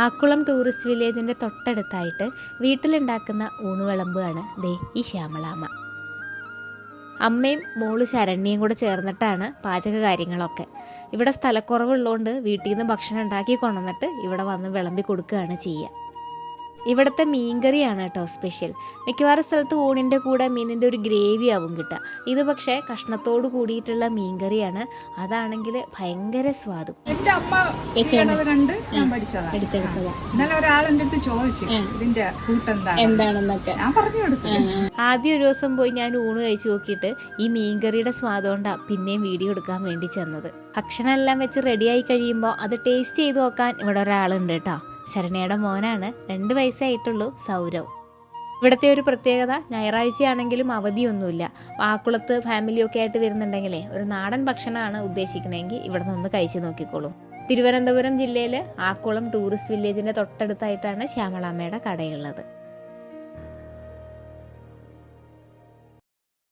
Akkulam tourist വില്ലേജിന്റെ തൊട്ടടുത്തായിട്ട് വീട്ടിലുണ്ടാക്കുന്ന ഊണുവിളമ്പാണ് ദേ ഈ ശ്യാമളാമ്മ. അമ്മയും മോൾ ശരണ്യയും കൂടെ ചേർന്നിട്ടാണ് പാചക കാര്യങ്ങളൊക്കെ. ഇവിടെ സ്ഥലക്കുറവുള്ളതുകൊണ്ട് വീട്ടിൽ നിന്ന് ഭക്ഷണം ഉണ്ടാക്കി കൊണ്ടുവന്നിട്ട് ഇവിടെ വന്ന് വിളമ്പി കൊടുക്കുകയാണ് ചെയ്യുക ഇവിടുത്തെ മീൻകറിയാണ് കേട്ടോ സ്പെഷ്യൽ മിക്കവാറും സ്ഥലത്ത് ഊണിന്റെ കൂടെ മീനിന്റെ ഒരു ഗ്രേവി ആവും കിട്ടുക. ഇത് പക്ഷേ കഷ്ണത്തോട് കൂടിയിട്ടുള്ള മീൻകറിയാണ്. അതാണെങ്കിൽ ഭയങ്കര സ്വാദും. എന്റെ അമ്മ കണ്ട്? ഞാൻ പഠിച്ചതാണ്. ഇന്നലെ ഒരാൾ അടുത്ത് ചോദിച്ചു ഇതിന്റെ എന്താണെന്നൊക്കെ. ഞാൻ പറഞ്ഞു കൊടുത്തു. ആദ്യം ഒരു ദിവസം പോയി ഞാൻ ഊണ് കഴിച്ചു നോക്കിയിട്ട് ഈ മീൻകറിയുടെ സ്വാദുകൊണ്ടാണ് പിന്നെയും വീഡിയോ എടുക്കാൻ വേണ്ടി ചെന്നത്. ഭക്ഷണം എല്ലാം വെച്ച് റെഡിയായി കഴിയുമ്പോൾ അത് ടേസ്റ്റ് ചെയ്ത് നോക്കാൻ ഇവിടെ ഒരാളുണ്ട് കേട്ടോ. ശരണയുടെ മോനാണ്. രണ്ട് വയസ്സായിട്ടുള്ളൂ സൗരവ്. ഇവിടുത്തെ ഒരു പ്രത്യേകത ഞായറാഴ്ചയാണെങ്കിലും അവധിയൊന്നുമില്ല. ആക്കുളത്ത് ഫാമിലിയൊക്കെ ആയിട്ട് വരുന്നുണ്ടെങ്കിലേ ഒരു നാടൻ ഭക്ഷണമാണ് ഉദ്ദേശിക്കണമെങ്കിൽ ഇവിടെ നിന്ന് കഴിച്ചു നോക്കിക്കോളും. തിരുവനന്തപുരം ജില്ലയിൽ ആക്കുളം ടൂറിസ്റ്റ് വില്ലേജിന്റെ തൊട്ടടുത്തായിട്ടാണ് ശ്യാമളാമ്മയുടെ കടയുള്ളത്.